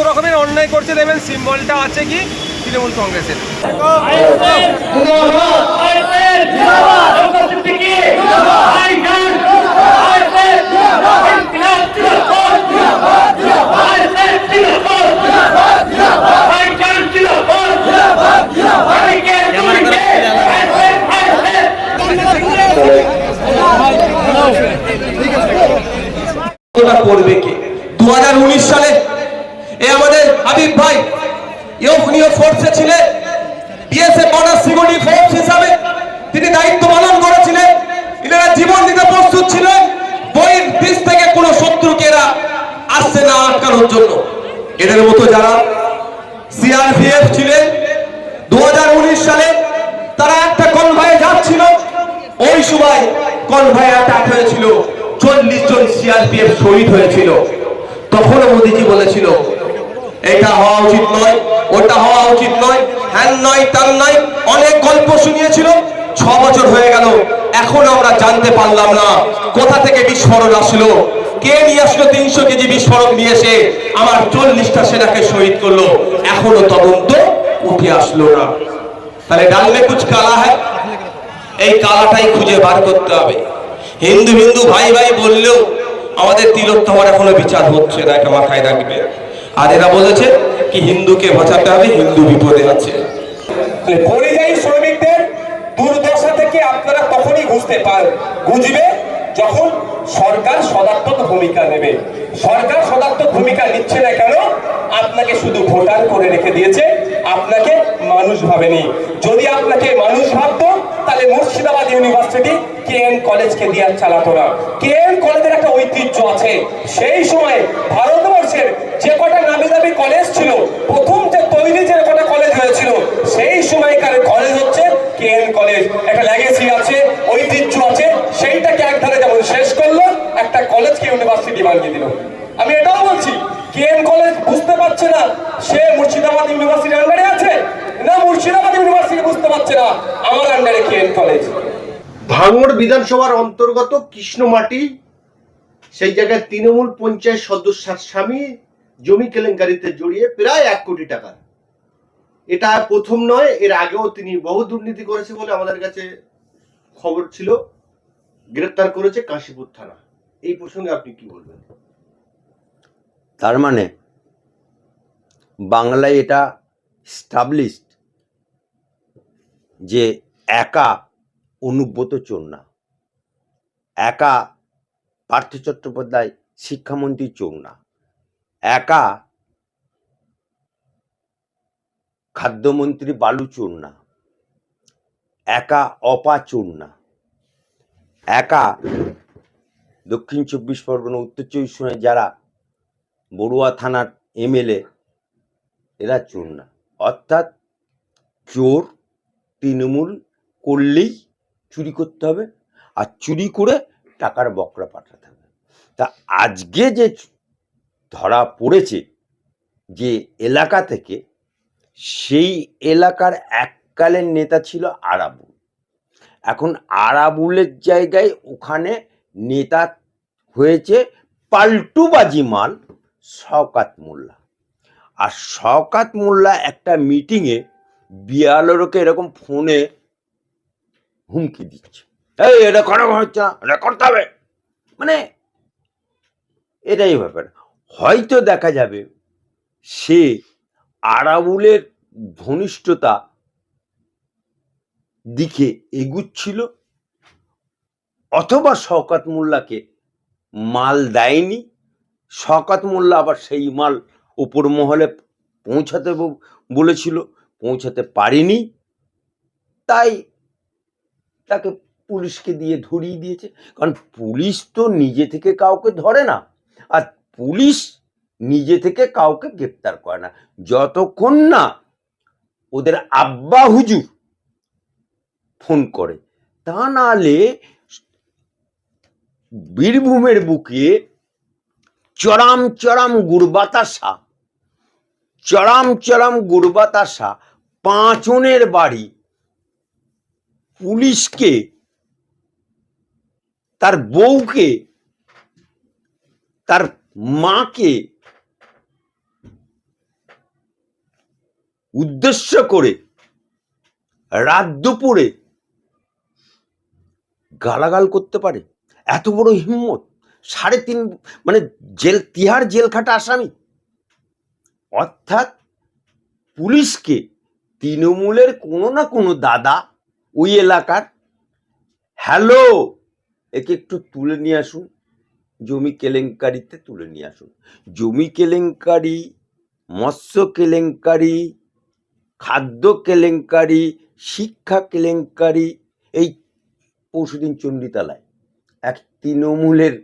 রকমের অন্যায় করছে দেখবেন সিম্বলটা আছে কি? তৃণমূল কংগ্রেসের করবে কে দু সালে এ আমাদের হাবিব ভাই ইউনিয় ফোর্সে ছিলেন বিএসএফ বর্ডার সিকিউরিটি ফোর্স হিসাবে তিনি দায়িত্ব পালন করেছিলেন। এনারা জীবন দিতে প্রস্তুত ছিলেন। বইয়ের দেশ থেকে কোনো শত্রুকে এরা আসছে না আটকানোর জন্য। এদের মতো যারা সিআরপিএফ ছিলেন দু হাজার উনিশ সালে তারা একটা কনভয়ে যাচ্ছিল। ওই সময় কনভয়ে অ্যাটাক হয়েছিল। চল্লিশ জন সিআরপিএফ শহীদ হয়েছিল। তখনও মোদিজি বলেছিল এটা হওয়া উচিত নয়, ওটা হওয়া উচিত নয়, হ্যান নয় তার নয়, অনেক গল্প শুনিয়েছিল, ছ বছর হয়ে গেল, এখন আমরা জানতে পারলাম না, কোথা থেকে বিস্ফোরণ আসলো, কে নিয়ে আসলো তিনশো কেজি বিস্ফোরক নিয়ে এসে, আমার চল্লিশটা সেনাকে শহীদ করল, এখনও তদন্ত উঠে আসলো না। তাহলে ডাল মে কুছ কালা হ্যায় এই কালাটাই খুঁজে বার করতে হবে। হিন্দু হিন্দু ভাই ভাই বললেও, আমাদের তিলোত্তমার এখনও বিচার হচ্ছে না, এটা মাথায় রাখবে। আর এরা বলেছে কি হিন্দুকে বাঁচাতে হবে, হিন্দু বিপদে আছে। পরিযায়ী শ্রমিকদের দুর্দশা থেকে আপনারা তখনই বুঝতে পার, বুঝবে যখন সরকার সদাত্মক ভূমিকা নেবে। সরকার সদাত্মক ভূমিকা নিচ্ছে না কেন? আপনাকে শুধু ভোটার করে রেখে দিয়েছে, আপনাকে মানুষ ভাবেনি। যদি আপনাকে মানুষ ভাবতো, তাহলে মুর্শিদাবাদ ইউনিভার্সিটি কে এন কলেজকে দিয়ে চালাতো না। কে এন কলেজের একটা ঐতিহ্য আছে। সেই সময় ভারতবর্ষের যে কটা নামি দামি কলেজ ছিল, প্রথম যে তৈরি যে কটা কলেজ হয়েছিল, সেই সময়কার কলেজ হচ্ছে কে এন কলেজ একটা লেগেসি আছে, ঐতিহ্য আছে, সেইটাকে একধারে যেমন শেষ করল, একটা কলেজকে ইউনিভার্সিটি বানিয়ে দিল। আমি এটাও বলছি কে এন কলেজ বুঝতে পারছে না সে মুর্শিদাবাদ ইউনিভার্সিটির আন্ডারে আছে, না মুর্শিদাবাদ ইউনিভার্সিটি বুঝতে পারছে না, আমার আন্ডারে কে এন কলেজ ভাঙড় বিধানসভার অন্তর্গত কৃষ্ণমাটি, সেই জায়গায় তৃণমূল পঞ্চায়েত সদস্যার স্বামী জমি কেলেঙ্কারিতে জড়িয়ে প্রায় এক কোটি টাকার এটা প্রথম নয়, এর আগেও তিনি বহু দুর্নীতি করেছে বলে আমাদের কাছে খবর ছিল। গ্রেপ্তার করেছে কাশীপুর থানা। এই প্রসঙ্গে আপনি কি বলবেন? তার মানে বাংলায় এটা স্টাবলিশড যে একা অনুব্রত চোর না। একা পার্থ চট্টোপাধ্যায় শিক্ষামন্ত্রী চোর না। একা খাদ্যমন্ত্রী বালু চোর না, একা অপা চোর না, একা দক্ষিণ চব্বিশ পরগনা, উত্তর চব্বিশ পরগনায় যারা বড়ুয়া থানার এমএলএ, এরা চোর না। অর্থাৎ চোর তৃণমূল করলেই চুরি করতে হবে আর চুরি করে টাকার বকরা পাঠাতে হবে। তা আজকে যে ধরা পড়েছে যে এলাকা থেকে সেই এলাকার এককালের নেতা ছিল আরাবুল। এখন আরাবুলের জায়গায় ওখানে নেতা হয়েছে পাল্টুবাজি মাল শওকাত মোল্লা। আর শওকাত মোল্লা একটা মিটিংয়ে বিয়ালোরকে এরকম ফোনে হুমকি দিচ্ছে। এই, এটা করা হচ্ছে না, এটা করতে হবে। মানে এটাই ব্যাপার। হয়তো দেখা যাবে সে আরাবুলের ঘনিষ্ঠতা দিকে এগুচ্ছিল, অথবা শওকাত মোল্লাকে মাল দেয়নি। শওকাত মোল্লা আবার সেই মাল উপর মহলে পৌঁছাতে বলেছিল, পৌঁছাতে পারেনি। তাই তাকে পুলিশকে দিয়ে ধরিয়ে দিয়েছে। কারণ পুলিশ তো নিজে থেকে কাউকে ধরে না। আর পুলিশ নিজে থেকে কাউকে গ্রেপ্তার করে না। যতক্ষণ না ওদের আব্বা হুজুর ফোন করে, তা নাহলে বীরভূমের বুকে চরম চরম গুরবাতাসা, চরম চরম গুরবাতাসা পাঁচনের বাড়ি পুলিশকে, তার বউকে, তার মাকে উদ্দেশ্য করে রাত দুপুরে গালাগাল করতে পারে। এত বড় হিম্মত। সাড়ে তিন মানে জেল, তিহার জেল খাটা আসামি। অর্থাৎ পুলিশকে তৃণমূলের কোনো না কোনো দাদা ওই এলাকার, হ্যালো, একে একটু তুলে নিয়ে আসুন। জমি কেলেঙ্কারিতে তুলে নিয়ে আসুন। জমি কেলেঙ্কারি, মৎস্য কেলেঙ্কারি, খাদ্য কেলেঙ্কারি, শিক্ষা কেলেঙ্কারি, এই পরশুদিন চণ্ডীতলায়। এক তৃণমূলের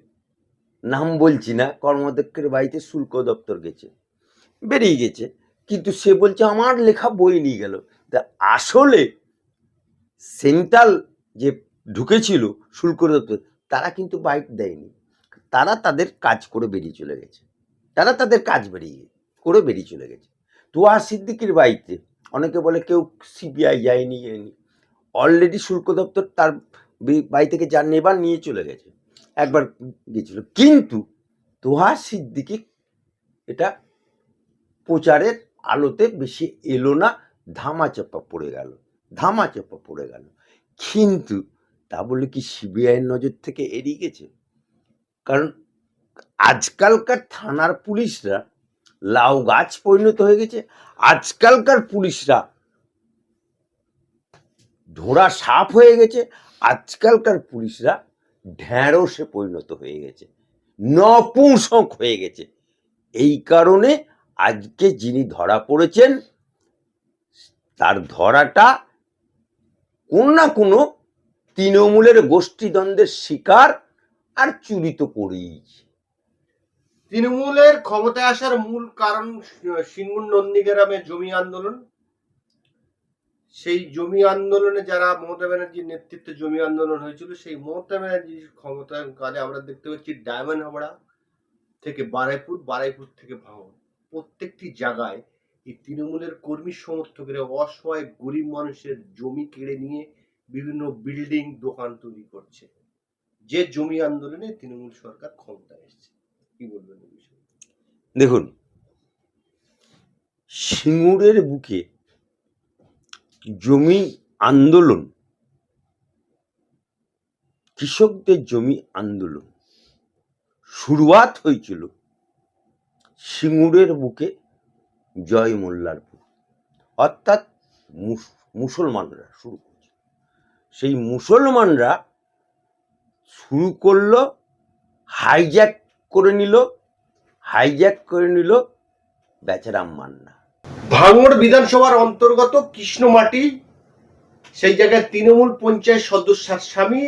নাম বলছি না, কর্মাধ্যক্ষের বাড়িতে শুল্ক দপ্তর গেছে। বেরিয়ে গেছে, কিন্তু সে বলছে, আমার লেখা বই নিয়ে গেল। তা আসলে সেন্ট্রাল যে ঢুকেছিল শুল্ক দপ্তর, তারা কিন্তু বাইক দেয়নি। তারা তাদের কাজ করে বেরিয়ে চলে গেছে। তারা তাদের কাজ বেরিয়ে, করে বেরিয়ে চলে গেছে। তোয়া সিদ্দিকির বাড়িতে অনেকে বলে কেউ সিবিআই যায়নি যায়নি। অলরেডি শুল্ক দপ্তর তার বাড়ি থেকে যা নেবার নিয়ে চলে গেছে। একবার গেছিল কিন্তু তোহা সিদ্দিকি এটা প্রচারের আলোতে বেশি এলো না, ধামাচাপা পড়ে গেল, ধামাচাপা পড়ে গেল। কিন্তু তা বলে কি সিবিআইয়ের নজর থেকে এড়িয়ে গেছে? কারণ আজকালকার থানার পুলিশরা লাউ গাছ পরিণত হয়ে গেছে, আজকালকার পুলিশরা ঢোড়া সাপ হয়ে গেছে, আজকালকার পুলিশরা ঢ্যাঁড়সে পরিণত হয়ে গেছে, নপুংসক হয়ে গেছে। এই কারণে আজকে যিনি ধরা পড়েছেন, তার ধরাটা কোন না কোনো তৃণমূলের গোষ্ঠীদ্বন্দ্বের শিকার আর চুরি তো করেইছে তৃণমূলের ক্ষমতায় আসার মূল কারণ সিঙ্গুর নন্দীগ্রামে জমি আন্দোলন। সেই জমি আন্দোলনে যারা মমতা ব্যানার্জির নেতৃত্বে জমি আন্দোলন হয়েছিল, সেই মমতা ব্যানার্জির ক্ষমতার কালে আমরা দেখতে পাচ্ছি ডায়মন্ড হাবড়া থেকে বারাইপুর বারাইপুর থেকে ভাঙন। প্রত্যেকটি জায়গায় এই তৃণমূলের কর্মী সমর্থকেরা অসহায়, গরিব মানুষের জমি কেড়ে নিয়ে বিভিন্ন বিল্ডিং দোকান তৈরি করছে। যে জমি আন্দোলনে তৃণমূল সরকার ক্ষমতায় এসেছে। কি বলবেন দেখুন, সিঙ্গুরের বুকে জমি আন্দোলন, কৃষকদের জমি আন্দোলন শুরুয়াত হয়েছিল সিঙ্গুরের বুকে জয় মোল্লারপুর। অর্থাৎ মুসলমানরা শুরু করেছিল সেই মুসলমানরা শুরু করল হাইজ্যাক করে নিল হাইজ্যাক করে নিল বেচারাম মান্না। ভাঙড় বিধানসভার অন্তর্গত কৃষ্ণমাটি, সেই জায়গায় তৃণমূল পঞ্চায়েত সদস্যার স্বামী